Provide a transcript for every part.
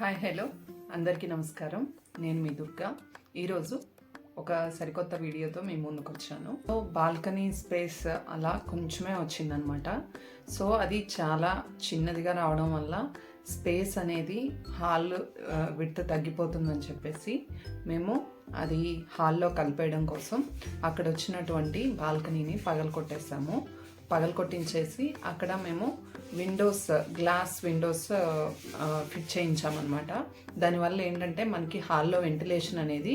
Hi hello. అందరికీ నమస్కారం. నేను మీ దుర్గా. ఈరోజు ఒక సరికొత్త వీడియోతో మీ ముందుకు వచ్చాను. సో బాల్కనీ స్పేస్ అలా కొంచెమే వచ్చిందనమాట. సో అది చాలా చిన్నదిగా రావడం వల్ల స్పేస్ అనేది హాల్ విడత తగ్గిపోతుందని చెప్పేసి మేము అది హాల్లో కలిపేయడం కోసం అక్కడ వచ్చినటువంటి బాల్కనీని పగలకొట్టేసాము పగలకొట్టించేసి అక్కడ మేము విండోస్ గ్లాస్ విండోస్ ఫిట్ చేయించామన్నమాట. దానివల్ల ఏంటంటే మనకి హాల్లో వెంటిలేషన్ అనేది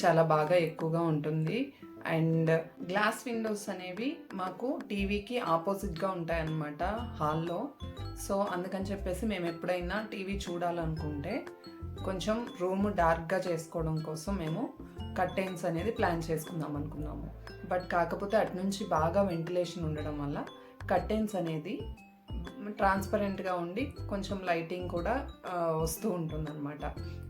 చాలా బాగా ఎక్కువగా ఉంటుంది. అండ్ గ్లాస్ విండోస్ అనేవి మాకు టీవీకి ఆపోజిట్గా ఉంటాయన్నమాట హాల్లో. సో అందుకని చెప్పేసి మేము ఎప్పుడైనా టీవీ చూడాలనుకుంటే కొంచెం రూమ్ డార్క్గా చేసుకోవడం కోసం మేము కర్టెన్స్ అనేది ప్లాన్ చేసుకుందాం అనుకున్నాము. బట్ కాకపోతే అటు నుంచి బాగా వెంటిలేషన్ ఉండడం వల్ల కర్టెన్స్ అనేది ట్రాన్స్పరెంట్గా ఉండి కొంచెం లైటింగ్ కూడా వస్తూ ఉంటుందన్నమాట.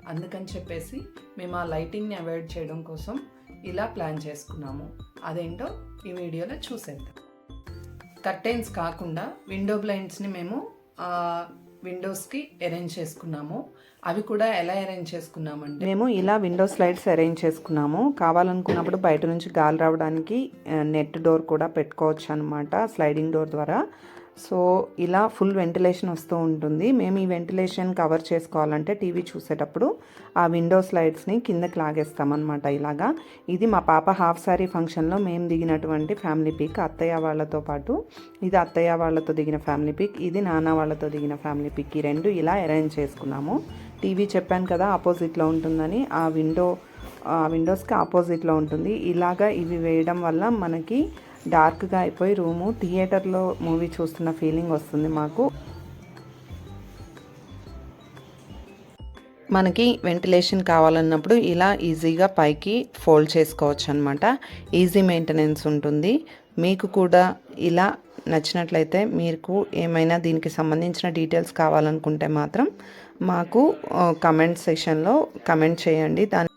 అందుకని చెప్పేసి మేము ఆ లైటింగ్ని అవాయిడ్ చేయడం కోసం ఇలా ప్లాన్ చేసుకున్నాము. అదేంటో ఈ వీడియోలో చూసేద్దాం. కర్టెన్స్ కాకుండా విండో బ్లైండ్స్ని మేము విండోస్కి అరేంజ్ చేసుకున్నాము. అవి కూడా ఎలా అరేంజ్ చేసుకున్నామంటే మేము ఇలా విండో స్లైడ్స్ అరేంజ్ చేసుకున్నాము. కావాలనుకున్నప్పుడు బయట నుంచి గాలి రావడానికి నెట్ డోర్ కూడా పెట్టుకోవచ్చు అనమాట స్లైడింగ్ డోర్ ద్వారా. సో ఇలా ఫుల్ వెంటిలేషన్ వస్తూ ఉంటుంది. మేము ఈ వెంటిలేషన్ కవర్ చేసుకోవాలంటే టీవీ చూసేటప్పుడు ఆ విండో స్లైడ్స్ని కిందకి లాగేస్తామన్నమాట ఇలాగా. ఇది మా పాప హాఫ్ సారీ ఫంక్షన్లో మేము దిగినటువంటి ఫ్యామిలీ పిక్ అత్తయ్య వాళ్ళతో పాటు. ఇది అత్తయ్య వాళ్ళతో దిగిన ఫ్యామిలీ పిక్ ఇది నాన్న వాళ్ళతో దిగిన ఫ్యామిలీ పిక్. ఈ రెండు ఇలా అరేంజ్ చేసుకున్నాము. టీవీ చెప్పాను కదా ఆపోజిట్లో ఉంటుందని. ఆ విండో ఆ విండోస్కి ఆపోజిట్లో ఉంటుంది. ఇలాగా ఇవి వేయడం వల్ల మనకి డార్క్గా అయిపోయి రూము. థియేటర్లో మూవీ చూస్తున్న ఫీలింగ్ వస్తుంది మాకు. మనకి వెంటిలేషన్ కావాలన్నప్పుడు ఇలా ఈజీగా పైకి ఫోల్డ్ చేసుకోవచ్చు అనమాట ఈజీ మెయింటెనెన్స్ ఉంటుంది. మీకు కూడా ఇలా నచ్చినట్లయితే మీకు ఏమైనా దీనికి సంబంధించిన డీటెయిల్స్ కావాలనుకుంటే మాత్రం మాకు కమెంట్ సెక్షన్లో కమెంట్ చేయండి. దాని